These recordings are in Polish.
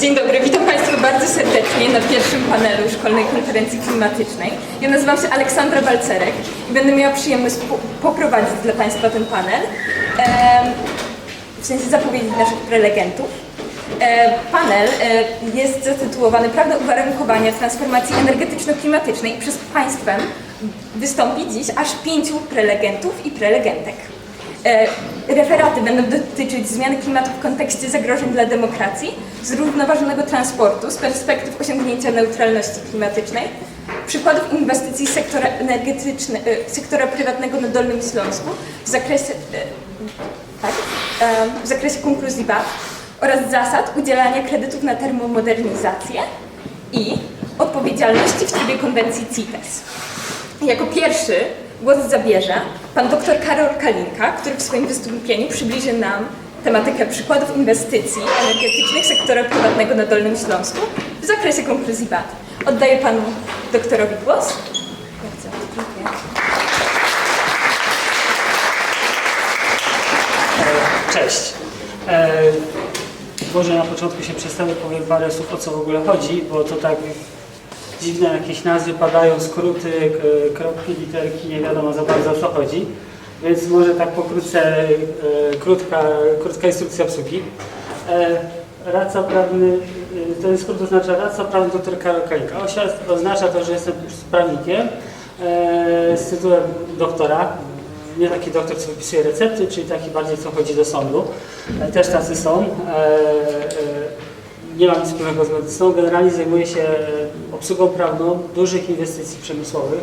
Dzień dobry, witam Państwa bardzo serdecznie na pierwszym panelu Szkolnej Konferencji Klimatycznej. Ja nazywam się Aleksandra Balcerek i będę miała przyjemność po- poprowadzić dla Państwa ten panel, w sensie zapowiedzieć naszych prelegentów. Panel jest zatytułowany Prawda uwarunkowania transformacji energetyczno-klimatycznej i przez Państwem wystąpi dziś aż pięciu prelegentów i prelegentek. E, Referaty będą dotyczyć zmiany klimatu w kontekście zagrożeń dla demokracji, zrównoważonego transportu z perspektyw osiągnięcia neutralności klimatycznej, przykładów inwestycji sektora energetycznego, sektora prywatnego na Dolnym Śląsku w zakresie, e, tak, e, w zakresie konkluzji BAT oraz zasad udzielania kredytów na termomodernizację i odpowiedzialności w trybie konwencji CITES. Jako pierwszy głos zabierze pan dr Karol Kalinka, który w swoim wystąpieniu przybliży nam tematykę przykładów inwestycji energetycznych sektora prywatnego na Dolnym Śląsku w zakresie konkluzji BAT. Oddaję panu doktorowi głos. Bardzo dziękuję. Cześć. E, może na początku się przedstawię, powiem parę słów o co w ogóle chodzi, bo to tak dziwne jakieś nazwy padają, skróty, kropki, literki, nie wiadomo za bardzo o co chodzi. Więc może tak pokrótce, e, krótka, krótka instrukcja obsługi. E, radca prawny, e, ten skrót oznacza radca prawny dr Karol Kalinka. Oznacza to, że jestem prawnikiem z tytułem doktora, nie taki doktor, co wypisuje recepty, czyli taki bardziej, co chodzi do sądu. Też tacy są. Nie mam nic wspólnego z medycyną. Generalnie zajmuję się e, obsługą prawną dużych inwestycji przemysłowych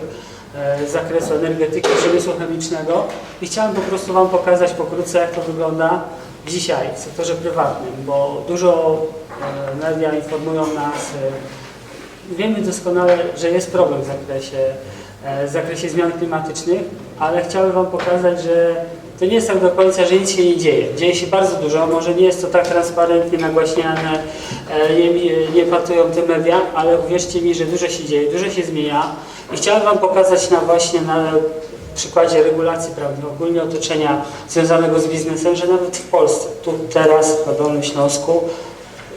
e, z zakresu energetyki, przemysłu chemicznego i chciałem po prostu Wam pokazać pokrótce, jak to wygląda dzisiaj w sektorze prywatnym, bo dużo e, media informują nas, Wiemy doskonale, że jest problem w zakresie, w zakresie zmian klimatycznych, ale chciałbym Wam pokazać, że to nie jest tak do końca, że nic się nie dzieje. Dzieje się bardzo dużo, może nie jest to tak transparentnie nagłaśniane, e, nie, nie patują te media, ale uwierzcie mi, że dużo się dzieje, dużo się zmienia. I chciałem Wam pokazać na właśnie na przykładzie regulacji prawnych, ogólnie otoczenia związanego z biznesem, że nawet w Polsce, tu teraz na Dolnym Śląsku,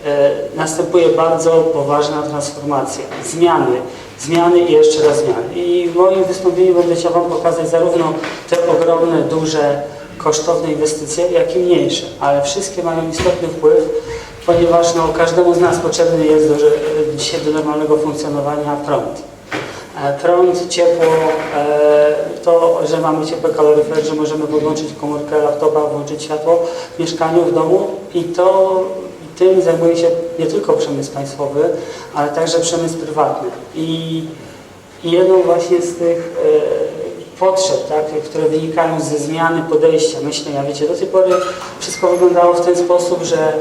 e, następuje bardzo poważna transformacja, zmiany, zmiany i jeszcze raz zmiany. I w moim wystąpieniu będę chciał Wam pokazać zarówno te ogromne, duże, kosztowne inwestycje, jak i mniejsze, ale wszystkie mają istotny wpływ, ponieważ no, każdemu z nas potrzebny jest do, dzisiaj do normalnego funkcjonowania prąd. E, Prąd, ciepło, e, to, że mamy ciepły kaloryfer, że możemy podłączyć komórkę laptopa, włączyć światło w mieszkaniu, w domu i to tym zajmuje się nie tylko przemysł państwowy, ale także przemysł prywatny. I, jedną właśnie z tych e, potrzeb, tak, które wynikają ze zmiany podejścia, myślenia, wiecie, do tej pory wszystko wyglądało w ten sposób, że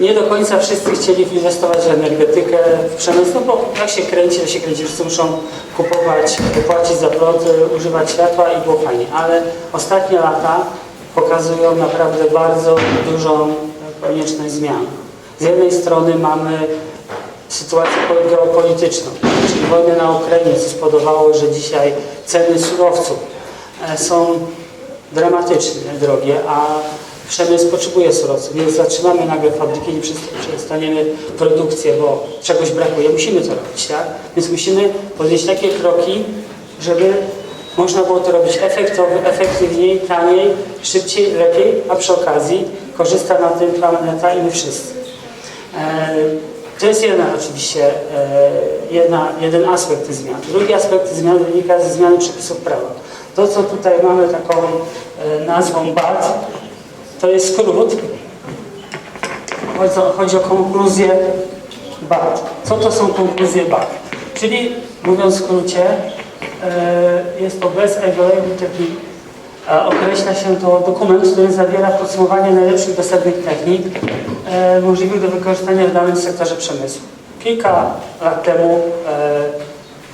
nie do końca wszyscy chcieli inwestować w energetykę, w przemysł, no bo jak się kręci, to się kręci, wszyscy muszą kupować, płacić za prąd, y, używać światła i było fajnie. Ale ostatnie lata pokazują naprawdę bardzo dużą konieczność zmian. Z jednej strony mamy sytuację po- geopolityczną, czyli wojnę na Ukrainie, co spowodowało, że dzisiaj ceny surowców e, są dramatycznie drogie, a przemysł potrzebuje surowców. Nie zatrzymamy nagle fabryki, nie przest- przestaniemy produkcję, bo czegoś brakuje. Musimy to robić, tak? Więc musimy podjąć takie kroki, żeby można było to robić efektowo, efektywniej, taniej, szybciej, lepiej, a przy okazji korzysta na tym planeta i my wszyscy. E, To jest jedna oczywiście, e, jedna, jeden aspekt tych zmian. Drugi aspekt tych zmian wynika ze zmiany przepisów prawa. To, co tutaj mamy taką e, nazwą BAT, to jest skrót. Chodzi o, konkluzję BAT. Co to są konkluzje BAT? Czyli, mówiąc w skrócie, jest to Best Available Technique. E, Określa się to dokument, który zawiera podsumowanie najlepszych dostępnych technik e, możliwych do wykorzystania w danym sektorze przemysłu. Kilka lat temu e,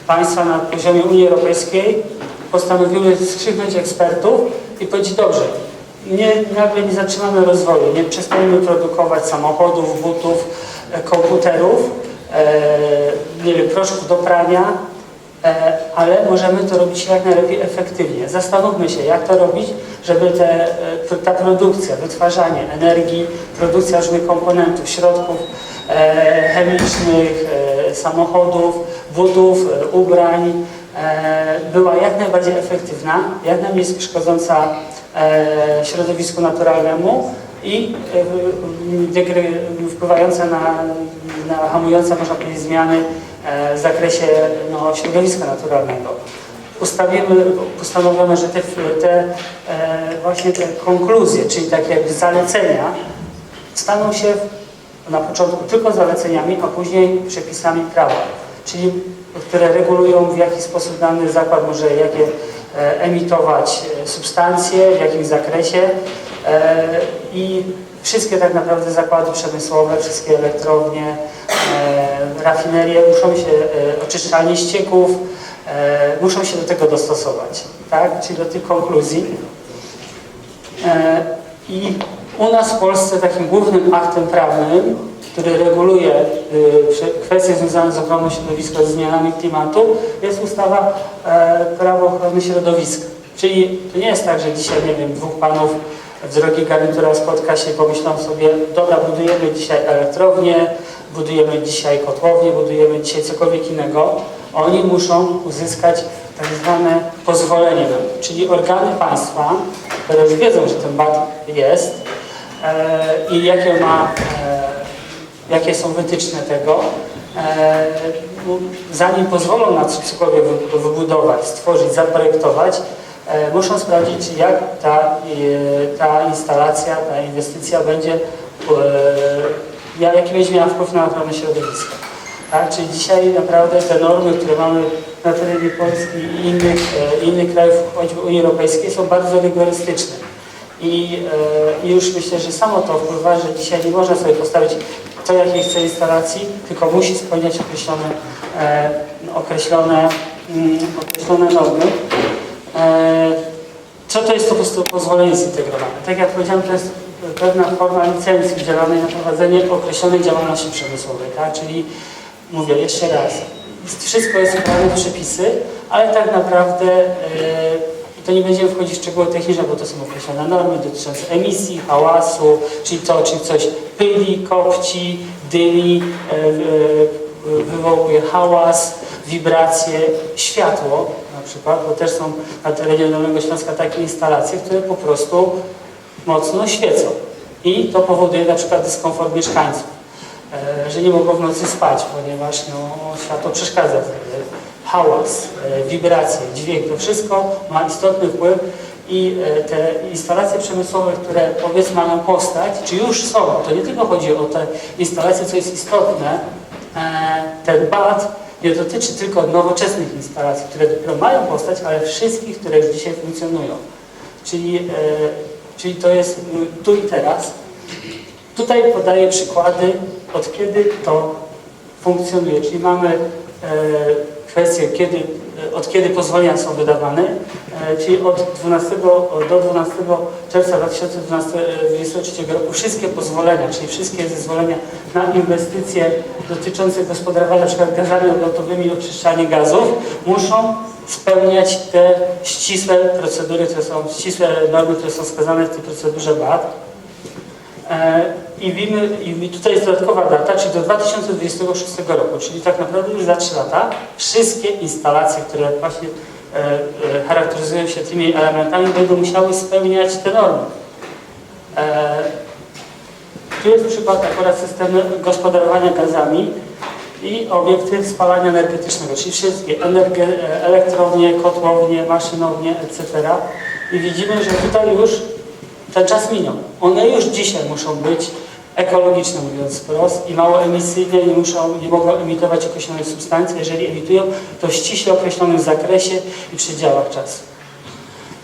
państwa na poziomie Unii Europejskiej postanowiły skrzyknąć ekspertów i powiedzieć, dobrze, nie, nagle nie zatrzymamy rozwoju, nie przestaniemy produkować samochodów, butów, e, komputerów, e, nie wiem, proszków do prania, ale możemy to robić jak najlepiej efektywnie. Zastanówmy się, jak to robić, żeby te, e, ta produkcja, wytwarzanie energii, produkcja różnych komponentów, środków e, chemicznych, e, samochodów, butów, e, ubrań e, była jak najbardziej efektywna, jak najmniej szkodząca e, środowisku naturalnemu i e, wpływająca na, na hamujące, można powiedzieć, zmiany e, w zakresie no, środowiska naturalnego. Ustawimy, postanowiono, że te, te e, właśnie te konkluzje, czyli takie jakby zalecenia staną się na początku tylko zaleceniami, a później przepisami prawa, czyli które regulują w jaki sposób dany zakład może jakie e, emitować e, substancje, w jakim zakresie e, i wszystkie tak naprawdę zakłady przemysłowe, wszystkie elektrownie, e, rafinerie muszą się, e, oczyszczalnie ścieków, e, muszą się do tego dostosować, tak? czyli do tych konkluzji. E, I u nas w Polsce takim głównym aktem prawnym, który reguluje kwestie związane z ochroną środowiska, ze zmianami klimatu, jest ustawa Prawo ochrony środowiska. Czyli to nie jest tak, że dzisiaj, nie wiem, dwóch panów w drogiej garnitura spotka się i pomyślą sobie, dobra, budujemy dzisiaj elektrownię, budujemy dzisiaj kotłownię, budujemy dzisiaj cokolwiek innego. Oni muszą uzyskać tak zwane pozwolenie, czyli organy państwa, które już wiedzą, że ten bat jest e, i jakie ma, e, jakie są wytyczne tego, e, no, zanim pozwolą na cokolwiek wy- wybudować, stworzyć, zaprojektować, e, muszą sprawdzić, jak ta, e, ta instalacja, ta inwestycja będzie, e, jaki będzie miała wpływ na ochronę środowiska. Tak? Czyli dzisiaj naprawdę te normy, które mamy na terenie Polski i innych, e, innych krajów, choćby Unii Europejskiej, są bardzo rygorystyczne. I, e, już myślę, że samo to wpływa, że dzisiaj nie można sobie postawić co jakiej chce instalacji, tylko musi spełniać określone, e, określone, mm, określone normy. E, co to jest to po prostu pozwolenie zintegrowane? Tak jak powiedziałem, to jest pewna forma licencji udzielonej na prowadzenie określonej działalności przemysłowej, tak? Czyli mówię jeszcze raz, wszystko jest ubrane w przepisy, ale tak naprawdę e, to nie będziemy wchodzić w szczegóły techniczne, bo to są określone normy dotyczące emisji, hałasu, czyli to, czy coś pyli, kopci, dymi, e, e, wywołuje hałas, wibracje, światło na przykład, bo też są na terenie Dolnego Śląska takie instalacje, które po prostu mocno świecą. I to powoduje na przykład dyskomfort mieszkańców, e, że nie mogą w nocy spać, ponieważ no, światło przeszkadza. Hałas, e, wibracje, dźwięk, to wszystko ma istotny wpływ i e, te instalacje przemysłowe, które powiedzmy mają postać, czy już są, to nie tylko chodzi o te instalacje, co jest istotne, ten BAT nie dotyczy tylko nowoczesnych instalacji, które dopiero mają postać, ale wszystkich, które już dzisiaj funkcjonują. Czyli, czyli to jest tu i teraz. Tutaj podaję przykłady, od kiedy to funkcjonuje. Czyli mamy e, kwestię, kiedy, e, od kiedy pozwolenia są wydawane, e, czyli od 12 do 12 czerwca 2023 roku wszystkie pozwolenia, czyli wszystkie zezwolenia na inwestycje dotyczące gospodarowania np. gazami odlotowymi i oczyszczania gazów muszą spełniać te ścisłe procedury, które są, ścisłe normy, które są wskazane w tej procedurze BAT. E, I wiemy, i tutaj jest dodatkowa data, czyli do 2026 roku, czyli tak naprawdę już za 3 lata wszystkie instalacje, które właśnie e, e, charakteryzują się tymi elementami, będą musiały spełniać te normy. Tu jest przykład akurat systemu gospodarowania gazami i obiekty spalania energetycznego, czyli wszystkie energe, e, elektrownie, kotłownie, maszynownie, etc. I widzimy, że tutaj już ten czas minął. One już dzisiaj muszą być ekologiczne, mówiąc wprost, i mało emisyjne, nie, muszą, nie mogą emitować określonych substancji. Jeżeli emitują, to w ściśle określonym zakresie i przedziałach czasu.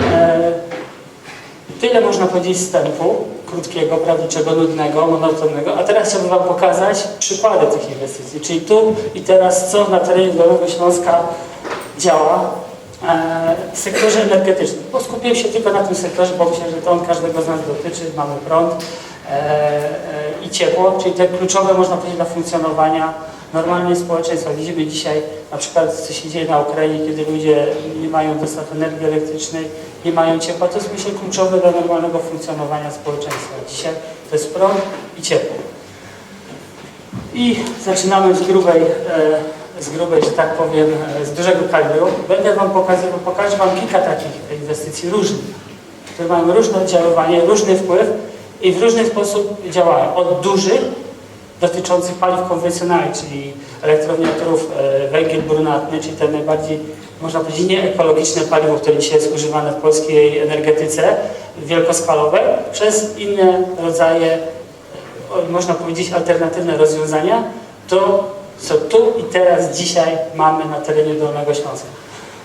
E, Tyle można powiedzieć wstępu, krótkiego, prawniczego, nudnego, monotonnego. A teraz chciałbym Wam pokazać przykłady tych inwestycji, czyli tu i teraz, co na terenie Dolnego Śląska działa w sektorze energetycznym. Bo skupiłem się tylko na tym sektorze, bo myślę, że to on każdego z nas dotyczy. Mamy prąd e, e, i ciepło, czyli te kluczowe, można powiedzieć, dla funkcjonowania normalnie społeczeństwa. Widzimy dzisiaj na przykład, co się dzieje na Ukrainie, kiedy ludzie nie mają dostaw energii elektrycznej, nie mają ciepła. To jest, myślę, kluczowe dla normalnego funkcjonowania społeczeństwa. Dzisiaj to jest prąd i ciepło. I zaczynamy z grubej, e, z grubej, że tak powiem, e, z dużego kalibru. Będę Wam pokazywał, pokażę Wam kilka takich inwestycji różnych, które mają różne oddziaływanie, różny wpływ i w różny sposób działają. Od dużych, dotyczących paliw konwencjonalnych, czyli elektrowniatorów e, węgiel brunatny, czyli te najbardziej, można powiedzieć, nieekologiczne paliwo, które dzisiaj jest używane w polskiej energetyce, wielkoskalowe, przez inne rodzaje o, można powiedzieć, alternatywne rozwiązania, to co tu i teraz dzisiaj mamy na terenie Dolnego Śląska.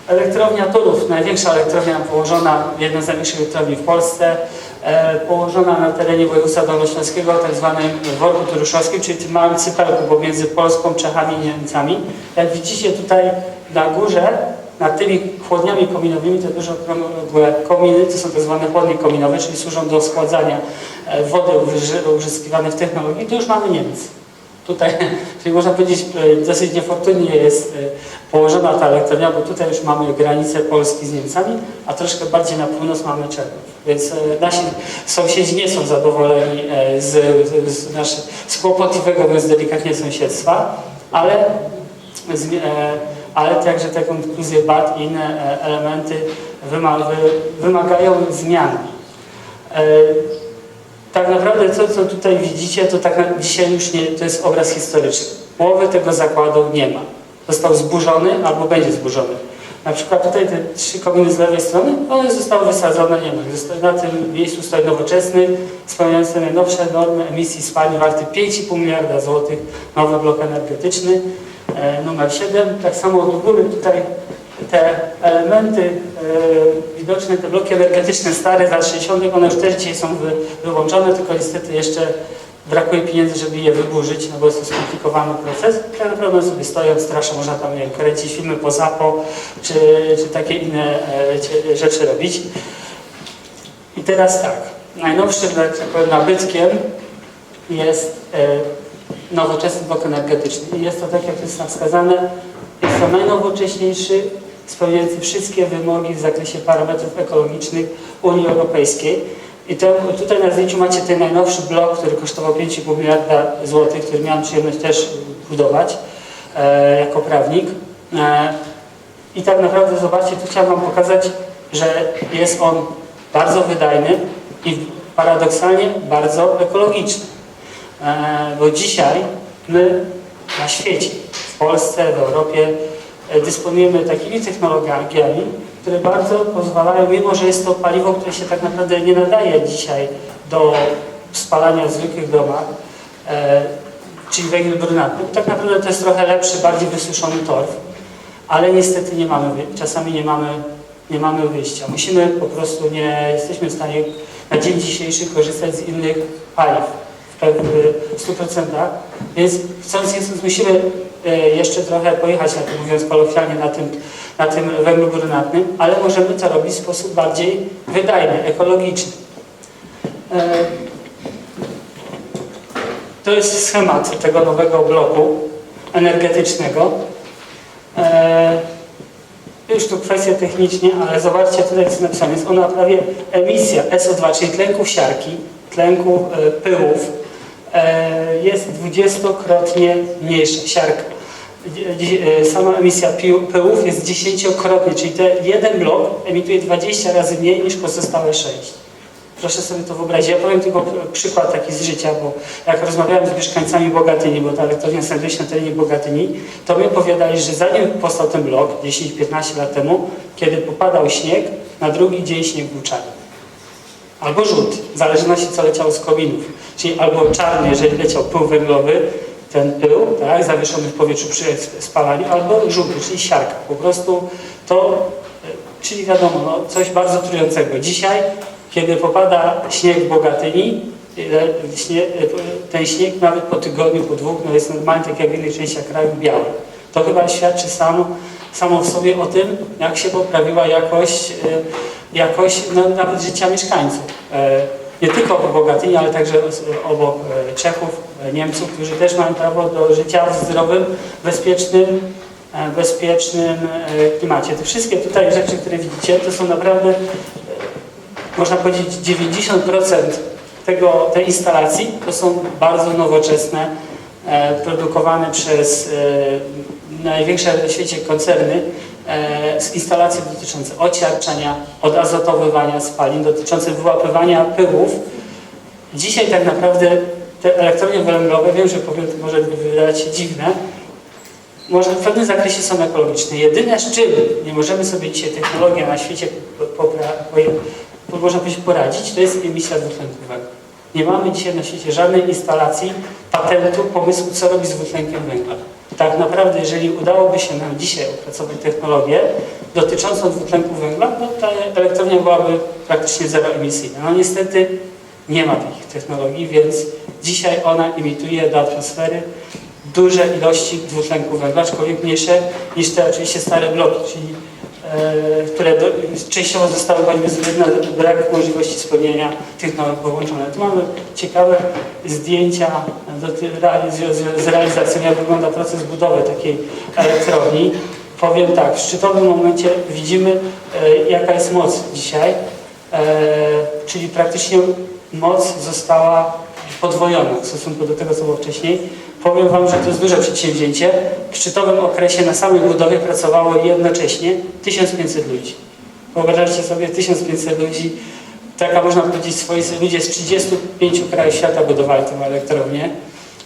Elektrownia Turów, największa elektrownia położona, jedna z największych elektrowni w Polsce, e, położona na terenie województwa dolnośląskiego, tak zwanym worku turuszowskim, czyli tym małym cypelku pomiędzy Polską, Czechami i Niemcami. Jak widzicie tutaj na górze, nad tymi chłodniami kominowymi, te duże okrągłe kominy, to są tak zwane chłodnie kominowe, czyli służą do schładzania e, wody uży- użyskiwanej w technologii, to już mamy Niemiec. Tutaj, czyli można powiedzieć, e, dosyć niefortunnie jest e, położona ta elektrownia, bo tutaj już mamy granicę Polski z Niemcami, a troszkę bardziej na północ mamy Czechów. Więc e, nasi sąsiedzi nie są zadowoleni z, z, z, nasze, z kłopotliwego, mówiąc delikatnie, sąsiedztwa, ale, e, ale także te konkluzje BAT i inne elementy wyma, wy, wymagają zmian. Tak naprawdę to, co tutaj widzicie, to tak dzisiaj już nie, to jest obraz historyczny. Połowy tego zakładu nie ma. Został zburzony albo będzie zburzony. Na przykład tutaj te trzy kominy z lewej strony, one zostały wysadzone, nie. Zosta- Na tym miejscu stoi nowoczesny, spełniający najnowsze normy emisji spalin warty 5,5 miliarda złotych, nowy blok energetyczny, e, numer 7. Tak samo do góry tutaj te elementy e, widoczne, te bloki energetyczne stare z lat 60., one już też dzisiaj są wy, wyłączone, tylko niestety jeszcze brakuje pieniędzy, żeby je wyburzyć, no bo jest to skomplikowany proces. Naprawdę one sobie stoją, strasznie, można tam nie kręcić filmy po zapo, czy, czy takie inne e, rzeczy robić. I teraz tak, najnowszym tak powiem, nabytkiem jest e, nowoczesny blok energetyczny. I jest to tak, jak jest tam wskazane, jest to najnowocześniejszy, spełniający wszystkie wymogi w zakresie parametrów ekologicznych Unii Europejskiej. I to, tutaj na zdjęciu macie ten najnowszy blok, który kosztował 5,5 miliarda złotych, który miałem przyjemność też budować e, jako prawnik. E, I tak naprawdę zobaczcie, tu chciałem pokazać, że jest on bardzo wydajny i paradoksalnie bardzo ekologiczny. E, bo dzisiaj my na świecie, w Polsce, w Europie dysponujemy takimi technologiami, które bardzo pozwalają, mimo że jest to paliwo, które się tak naprawdę nie nadaje dzisiaj do spalania w zwykłych domach, e, czyli węgiel brunatny. Tak naprawdę to jest trochę lepszy, bardziej wysuszony torf, ale niestety nie mamy, czasami nie mamy, nie mamy wyjścia. Musimy po prostu, nie jesteśmy w stanie na dzień dzisiejszy korzystać z innych paliw w pew- w 100%, więc chcąc, nie chcąc, musimy e, jeszcze trochę pojechać, na tym, mówiąc kolokwialnie, na tym, na tym węglu brunatnym, ale możemy to robić w sposób bardziej wydajny, ekologiczny. E, To jest schemat tego nowego bloku energetycznego. E, Już tu kwestie technicznie, ale zobaczcie tutaj jest napisane. Jest ona prawie emisja SO2, czyli tlenków siarki, tlenku e, pyłów, e, jest dwudziestokrotnie mniejsza siarka. E, Sama emisja pyłów jest dziesięciokrotnie, czyli ten jeden blok emituje 20 razy mniej niż pozostałe 6. Proszę sobie to wyobrazić. Ja powiem tylko przykład taki z życia, bo jak rozmawiałem z mieszkańcami Bogatyni, bo ta elektrownia znajduje się na terenie Bogatyni, to mi opowiadali, że zanim powstał ten blok, 10-15 lat temu, kiedy popadał śnieg, na drugi dzień śnieg był czarny. Albo żółty, w zależności co leciało z kominów. Czyli albo czarny, jeżeli leciał pył węglowy, ten pył, tak, zawieszony w powietrzu przy spalaniu, albo żółty, czyli siarka. Po prostu to, e, czyli wiadomo, no, coś bardzo trującego. Dzisiaj, kiedy popada śnieg w Bogatyni, e, e, ten śnieg nawet po tygodniu, po dwóch, no jest normalnie tak jak w innych częściach kraju biały. To chyba świadczy samo, samo w sobie o tym, jak się poprawiła jakość, e, jakość nawet życia mieszkańców. E, Nie tylko w Bogatyni, ale także obok e, Czechów, Niemców, którzy też mają prawo do życia w zdrowym, bezpiecznym, bezpiecznym klimacie. Te wszystkie tutaj rzeczy, które widzicie, to są naprawdę, można powiedzieć, 90% tego, tej instalacji to są bardzo nowoczesne produkowane przez największe na świecie koncerny e, z instalacji dotyczące ociarczania, odazotowywania spalin, dotyczące wyłapywania pyłów. Dzisiaj tak naprawdę te elektrownie węglowe, wiem, że powiem, to może wydać się dziwne, może w pewnym zakresie są ekologiczne. Jedyne z czym nie możemy sobie dzisiaj na świecie można powiedzieć poradzić, to jest emisja dwutlenku węgla. Nie mamy dzisiaj na świecie żadnej instalacji, patentu, pomysłu, co robić z dwutlenkiem węgla. Tak naprawdę, jeżeli udałoby się nam dzisiaj opracować technologię dotyczącą dwutlenku węgla, no ta elektrownia byłaby praktycznie zeroemisyjna. No niestety nie ma takich technologii, więc dzisiaj ona emituje do atmosfery duże ilości dwutlenku węgla, aczkolwiek mniejsze niż te oczywiście stare bloki, czyli które do, częściowo zostały choćby ze brak możliwości spełnienia tych norm połączone. Tu mamy ciekawe zdjęcia do, z, z realizacją, jak wygląda proces budowy takiej elektrowni. Powiem tak, w szczytowym momencie widzimy, e, jaka jest moc dzisiaj, e, czyli praktycznie moc została podwojona w stosunku do tego, co było wcześniej. Powiem Wam, że to jest duże przedsięwzięcie. W szczytowym okresie na samej budowie pracowało jednocześnie 1500 ludzi. Wyobraźcie sobie 1500 ludzi, taka można powiedzieć swoisty ludzie z 35 krajów świata budowali tę elektrownię.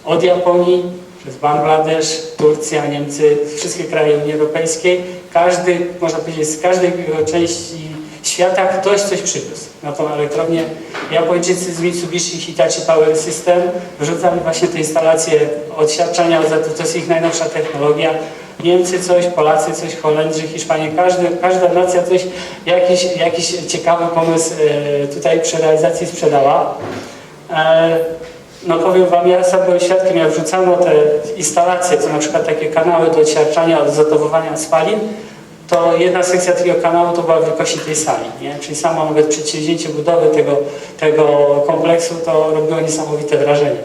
Od Japonii, przez Bangladesz, Turcja, Niemcy, wszystkie kraje Unii Europejskiej. Każdy, można powiedzieć, z każdej części świata ktoś coś przywiózł na tą elektrownię. Japończycy z Mitsubishi Hitachi Power System wrzucali właśnie te instalacje odsiadczania, to jest ich najnowsza technologia. Niemcy coś, Polacy coś, Holendrzy, Hiszpanie, każdy, każda nacja coś, jakiś, jakiś ciekawy pomysł e, tutaj przy realizacji sprzedała. E, no powiem Wam, ja sam byłem świadkiem, jak wrzucano te instalacje, to na przykład takie kanały do odsiarczania, odzotowywania spalin, to jedna sekcja takiego kanału to była wielkości tej sali, nie? czyli samo nawet przedsięwzięcie budowy tego, tego kompleksu to robiło niesamowite wrażenie.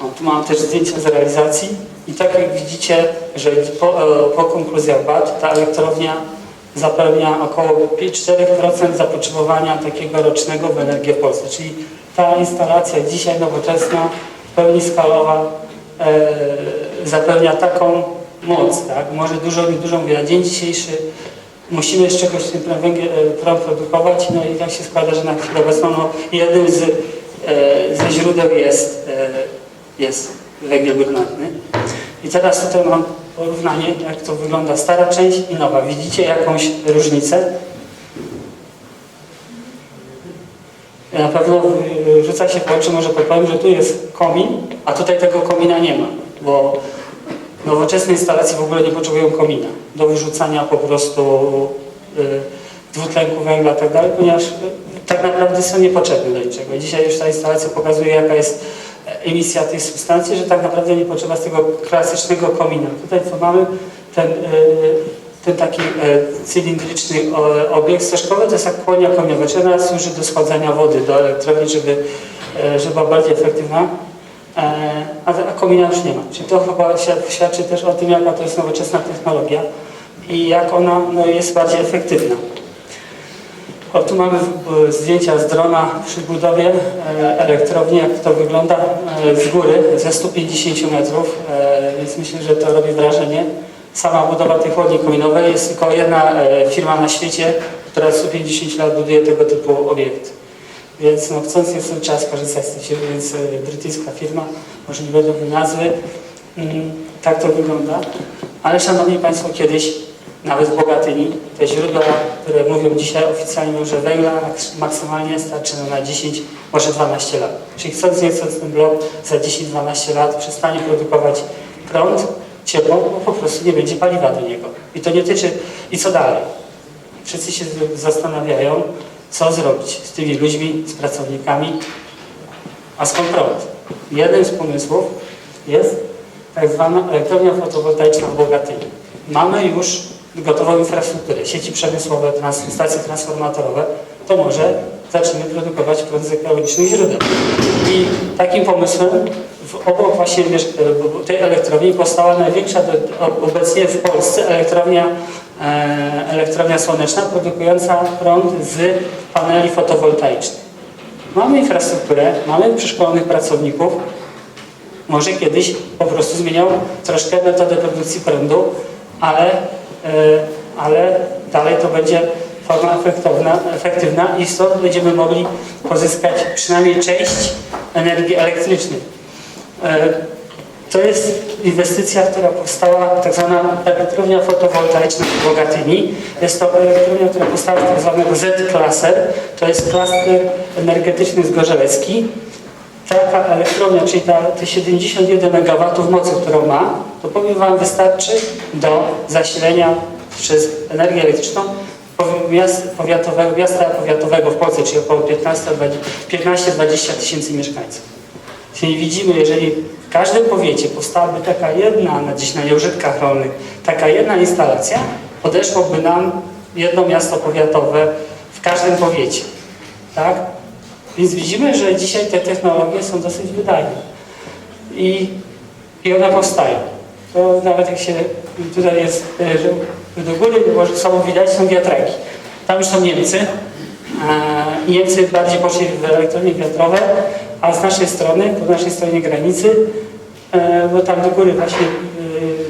O, tu mam też zdjęcia z realizacji i tak jak widzicie, że po, e, po konkluzjach BAT ta elektrownia zapewnia około 4% zapotrzebowania takiego rocznego w energię w Polsce, czyli ta instalacja dzisiaj nowoczesna, w pełni skalowa e, zapewnia taką moc, tak? Może dużo, dużo mówię, na dzień dzisiejszy musimy z czegoś ten prąd, węgiel, e, prąd produkować, no i tak się składa, że na chwilę obecną no, jednym z, e, ze źródeł jest, e, jest węgiel brunatny. I teraz tutaj mam porównanie, jak to wygląda stara część i nowa. Widzicie jakąś różnicę? Na pewno y, rzuca się w oczy, może powiem, że tu jest komin, a tutaj tego komina nie ma, bo nowoczesne instalacje w ogóle nie potrzebują komina do wyrzucania po prostu y, dwutlenku węgla i tak dalej, ponieważ y, tak naprawdę są niepotrzebne do niczego. Dzisiaj już ta instalacja pokazuje, jaka jest emisja tych substancji, że tak naprawdę nie potrzeba z tego klasycznego komina. Tutaj co mamy, ten, y, ten taki cylindryczny obiekt stożkowy, to jest jak kłonia komiowa, czyli ona służy do schładzania wody do elektrowni, żeby, żeby była bardziej efektywna. E, a, a komina już nie ma. Czyli to chyba świ- świadczy też o tym, jaka to jest nowoczesna technologia i jak ona no, jest bardziej efektywna. O, tu mamy zdjęcia z drona przy budowie e, elektrowni, jak to wygląda e, z góry, ze 150 metrów, więc myślę, że to robi wrażenie. Sama budowa tej chłodni kominowej jest tylko jedna firma na świecie, która 150 lat buduje tego typu obiekt. Więc no, chcąc nie chcąc trzeba skorzystać z tej firmy, więc e, brytyjska firma, może nie będą mi nazwy, mm, tak to wygląda. Ale Szanowni Państwo, kiedyś nawet w Bogatyni te źródła, które mówią dzisiaj oficjalnie, że węgla maks- maksymalnie starczy na 10, może 12 lat. Czyli chcąc nie chcąc ten blok za 10-12 lat przestanie produkować prąd, ciepło, bo po prostu nie będzie paliwa do niego. I to nie tyczy, i co dalej? Wszyscy się zastanawiają, co zrobić z tymi ludźmi, z pracownikami, a skąd prąd? Jeden z pomysłów jest tak zwana elektrownia fotowoltaiczna w Bogatyni. Mamy już gotową infrastrukturę, sieci przemysłowe, trans, stacje transformatorowe, to może zaczniemy produkować prąd z ekologicznych źródeł. I takim pomysłem w obok właśnie tej elektrowni powstała największa obecnie w Polsce elektrownia, elektrownia słoneczna produkująca prąd z paneli fotowoltaicznych. Mamy infrastrukturę, mamy przeszkolonych pracowników, może kiedyś po prostu zmieniał troszkę metodę produkcji prądu, ale, e, ale dalej to będzie forma efektowna, efektywna i stąd będziemy mogli pozyskać przynajmniej część energii elektrycznej. To jest inwestycja, która powstała, tak zwana elektrownia fotowoltaiczna w Bogatyni. Jest to elektrownia, która powstała z tak zwanego Z-klaser, to jest klaster energetyczny zgorzelecki. Taka elektrownia, czyli ta, te 71 MW mocy, którą ma, to powiem Wam wystarczy do zasilenia przez energię elektryczną powiatowego, miasta powiatowego w Polsce, czyli około 15-20 tysięcy mieszkańców. Czyli widzimy, jeżeli w każdym powiecie powstałaby taka jedna, na dziś na nieużytkach rolnych, taka jedna instalacja, podeszłoby nam jedno miasto powiatowe w każdym powiecie. Tak? Więc widzimy, że dzisiaj te technologie są dosyć wydajne i, i one powstają. To nawet jak się tutaj jest, e, do góry sobą widać są wiatraki. Tam już są Niemcy. E, Niemcy bardziej poszli w elektrownie wiatrowe, a z naszej strony, po naszej stronie granicy, e, bo tam do góry właśnie,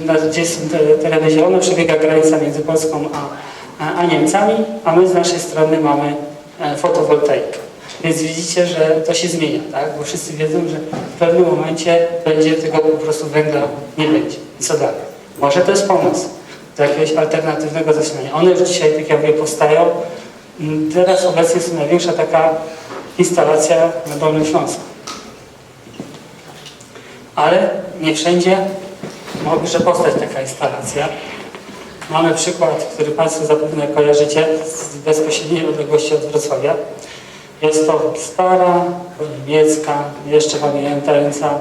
e, gdzie te tereny zielone, przebiega granica między Polską a, a, Niemcami, a my z naszej strony mamy e, fotowoltaikę. Więc widzicie, że to się zmienia, tak? Bo wszyscy wiedzą, że w pewnym momencie będzie tego po prostu węgla nie będzie. I co dalej? Może to jest pomoc do jakiegoś alternatywnego zasilania. One już dzisiaj, tak jak mówię, powstają. Mm, Teraz obecnie jest największa taka instalacja na Dolnym Śląsku. Ale nie wszędzie może powstać taka instalacja. Mamy przykład, który Państwo zapewne kojarzycie z bezpośredniej odległości od Wrocławia. Jest to stara, niemiecka, jeszcze pamiętająca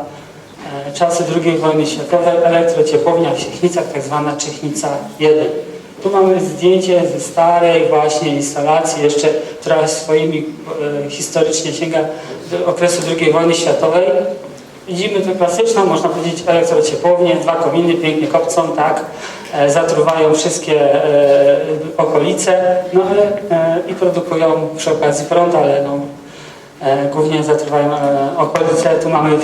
e, czasy II wojny światowej elektrociepłownia w Siechnicach, tak zwana Czechnica 1. Tu mamy zdjęcie ze starej właśnie instalacji, jeszcze która swoimi e, historycznie sięga do okresu II wojny światowej. Widzimy tu klasyczną, można powiedzieć, elektrociepłownię, dwa kominy pięknie kopcą, tak, e, zatruwają wszystkie e, okolice, no ale i produkują przy okazji prąd, ale no, głównie zatruwają okolice. Tu mamy e,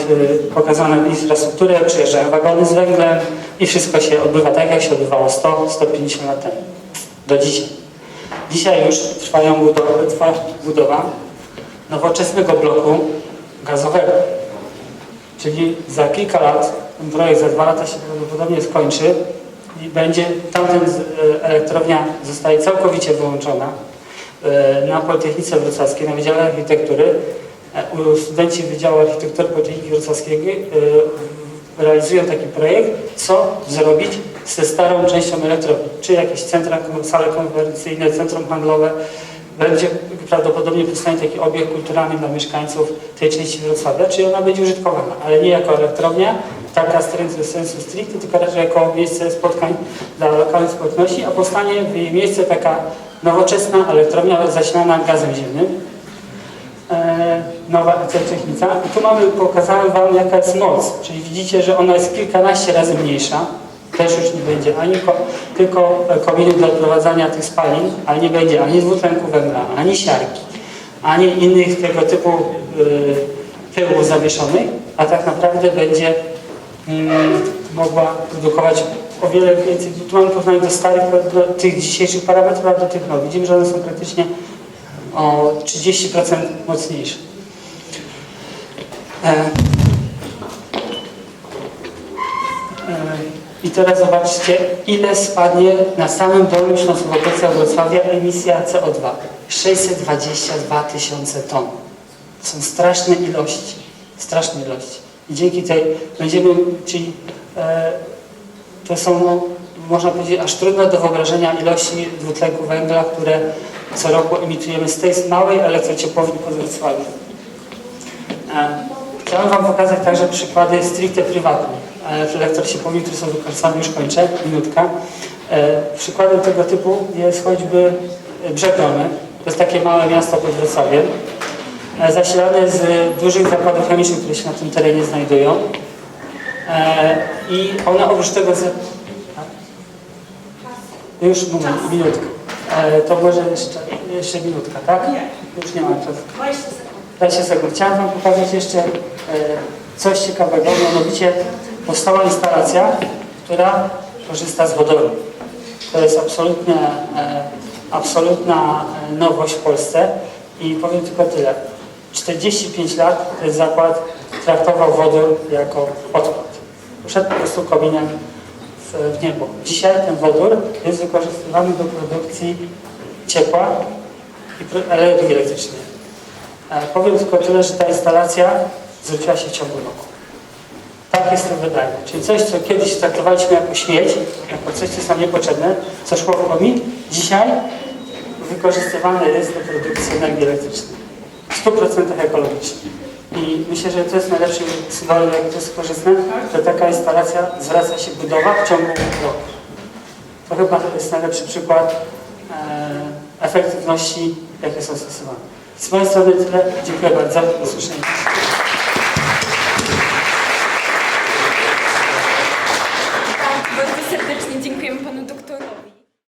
pokazaną infrastrukturę, przyjeżdżają wagony z węglem i wszystko się odbywa tak, jak się odbywało 100-150 lat temu, do dzisiaj. Dzisiaj już trwają budowy, trwa budowa nowoczesnego bloku gazowego. Czyli za kilka lat, ten projekt za dwa lata się prawdopodobnie skończy i będzie tamten e, elektrownia zostaje całkowicie wyłączona e, na Politechnice Wrocławskiej, na Wydziale Architektury. E, Studenci Wydziału Architektury Politechniki Wrocławskiej realizują taki projekt, co zrobić ze starą częścią elektrowni, czy jakieś centra, sale konferencyjne, centrum handlowe, będzie prawdopodobnie powstanie taki obiekt kulturalny dla mieszkańców tej części Wrocławia, czyli ona będzie użytkowana, ale nie jako elektrownia, taka stricte sensu stricte, tylko raczej jako miejsce spotkań dla lokalnych społeczności, a powstanie w jej miejsce taka nowoczesna elektrownia zasilana gazem ziemnym. E, nowa Technica. I tu mamy, pokazałem Wam jaka jest moc, czyli widzicie, że ona jest kilkanaście razy mniejsza. Też już nie będzie ani ko, tylko e, kominy do odprowadzania tych spalin, ale nie będzie ani dwutlenku węgla, ani siarki, ani innych tego typu y, pyłów zawieszonych, a tak naprawdę będzie mm, mogła produkować o wiele więcej. Mamy porównanie do starych, do tych dzisiejszych parametrów, a do tych nowych. Widzimy, że one są praktycznie o 30% mocniejsze. E, e, I teraz zobaczcie, ile spadnie na samym Dolnym Śląsku w okolicach Wrocławia emisja CO2. 622 tysiące ton. To są straszne ilości. Straszne ilości. I dzięki tej będziemy, czyli e, to są, no, można powiedzieć, aż trudne do wyobrażenia ilości dwutlenku węgla, które co roku emitujemy z tej małej elektrociepłowni pod Wrocławiem. E, Chciałem Wam pokazać także przykłady stricte prywatne e, w elektrociepłowni, które są wykorzystane, już kończę, minutka. E, Przykładem tego typu jest choćby Brzeg Dolny. To jest takie małe miasto pod Wrocławiem, e, zasilane z dużych zakładów chemicznych, które się na tym terenie znajdują. I one oprócz tego... Z... Już moment, minutka. To może jeszcze, jeszcze minutka, tak? Nie. Już nie mam czasu. 20 sekund. Da się tego. Chciałem Wam pokazać jeszcze coś ciekawego, mianowicie powstała instalacja, która korzysta z wodoru. To jest absolutnie, e, absolutna e, nowość w Polsce i powiem tylko tyle. 45 lat ten zakład traktował wodór jako odpad. Szedł po prostu kominiem w, niebo. Dzisiaj ten wodór jest wykorzystywany do produkcji ciepła i energii elektrycznej. E, Powiem tylko tyle, że ta instalacja zwróciła się w ciągu roku. Tak jest to. Czyli coś, co kiedyś traktowaliśmy jako śmieć, jako coś, co jest nam niepotrzebne, co szło w komin, dzisiaj wykorzystywane jest do produkcji energii elektrycznej. W 100% ekologicznie. I myślę, że to jest najlepszy sygnał, jak to jest korzystne, że taka instalacja zwraca się budowa w ciągu roku. To chyba jest najlepszy przykład e, efektywności, jakie są stosowane. Z mojej strony tyle. Dziękuję bardzo. Do usłyszenia.